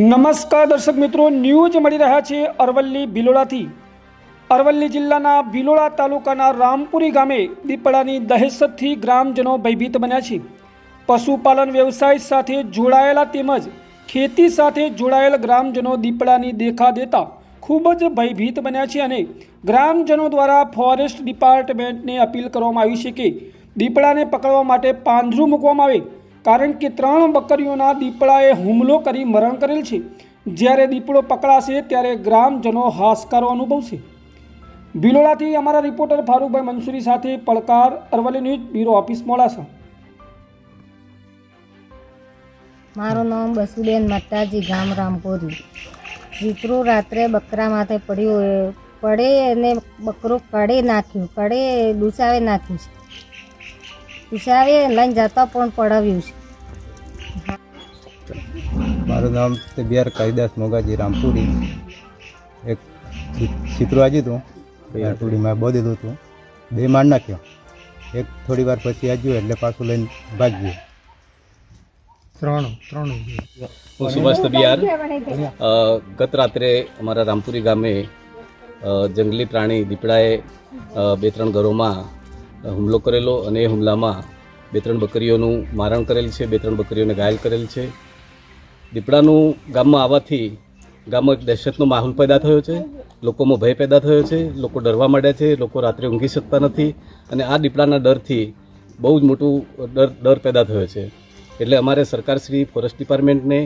નમસ્કાર દર્શક મિત્રો, ન્યૂઝ મળી રહ્યા છે અરવલ્લી ભિલોડાથી. અરવલ્લી જિલ્લાના ભિલોડા તાલુકાના રામપુરી ગામે દીપડાની દહેશતથી ગ્રામજનો ભયભીત બન્યા છે. પશુપાલન વ્યવસાય સાથે જોડાયેલા તેમજ ખેતી સાથે જોડાયેલ ગ્રામજનો દીપડાની દેખા દેતા ખૂબ જ ભયભીત બન્યા છે અને ગ્રામજનો દ્વારા ફોરેસ્ટ ડિપાર્ટમેન્ટને અપીલ કરવામાં આવી છે કે દીપડાને પકડવા માટે પાંજરું મૂકવામાં આવે. કારણ કે ત્રણ બકરીઓના દીપડાએ હુમલો કરી મરણ કરેલ છે. જ્યારે દીપડો પકડાશે ત્યારે ગ્રામજનો હાશકારો અનુભવશે. ભિલોડાથી અમારા રિપોર્ટર ફારૂકભાઈ મંસૂરી સાથે પડકાર Aravalli news bureau office Modasa. મારું નામ બસુબેન મટ્ટાજી ગામ રામપુરી. દીકરો રાત્રે બકરા માથે પડ્યું, પડે અને બકરો કડે નાખ્યું કડે દુસાવે નાખ્યું છે. દુસાવે લઈને જતા પણ પડાવ્યું છે. મારું નામ બિહાર કાલિદાસ મોગાજી રામપુરી. એક ચિત્રો આજ્યું હતું. રામપુરીમાં બહુ દીધું હતું. બે માર નાખ્યો. એક થોડી વાર પછી આજ્યું એટલે પાછું લઈને ભાગ્યું. ત્રણ ત્રણ હું સુભાષ તબિયાર ગત રાત્રે અમારા રામપુરી ગામે જંગલી પ્રાણી દીપડાએ બે ત્રણ ઘરોમાં હુમલો કરેલો અને એ હુમલામાં બે ત્રણ બકરીઓનું મારણ કરેલ છે બે ત્રણ બકરીઓને ઘાયલ કરેલ છે. દીપડાનું ગામમાં આવવાથી ગામમાં એક દહેશતનો માહોલ પેદા થયો છે. લોકોમાં ભય પેદા થયો છે. લોકો ડરવા માંડ્યા છે. લોકો રાત્રે ઊંઘી શકતા નથી. અને આ દીપડાના ડરથી બહુ જ મોટું ડર ડર પેદા થયો છે. એટલે અમારે સરકારશ્રી ફોરેસ્ટ ડિપાર્ટમેન્ટને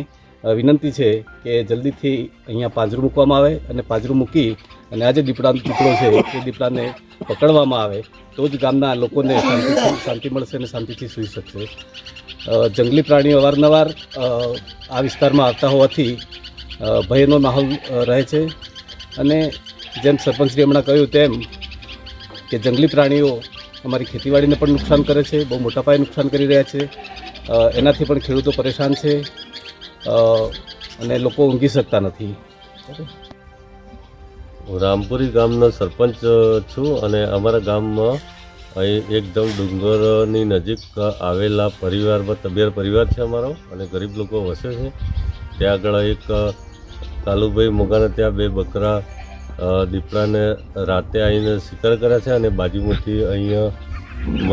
વિનંતી છે કે જલ્દીથી અહીંયા પાંજરું મૂકવામાં આવે અને પાંજરું મૂકી અને આ જે દીપડા દીપડો છે, એ દીપડાને પકડવામાં આવે, તો જ ગામના લોકોને શાંતિથી શાંતિ મળશે અને શાંતિથી સૂઈ શકશે. જંગલી પ્રાણીઓ અવારનવાર આ વિસ્તારમાં આવતા હોવાથી ભયનો માહોલ રહે છે. અને જેમ સરપંચશ્રી હમણાં કહ્યું તેમ કે જંગલી પ્રાણીઓ અમારી ખેતીવાડીને પણ નુકસાન કરે છે, બહુ મોટા પાયે નુકસાન કરી રહ્યા છે. એનાથી પણ ખેડૂતો પરેશાન છે અને લોકો ઊંઘી શકતા નથી. હું રામપુરી ગામનો સરપંચ છું અને અમારા ગામમાં અહીં એકદમ ડુંગરની નજીક આવેલા પરિવારમાં તબિયાર પરિવાર છે અમારો અને ગરીબ લોકો વસે છે. ત્યાં આગળ એક કાલુભાઈ મોગાને ત્યાં બે બકરા દીપડાને રાતે આવીને શિકાર કર્યા છે અને બાજુમાંથી અહીંયા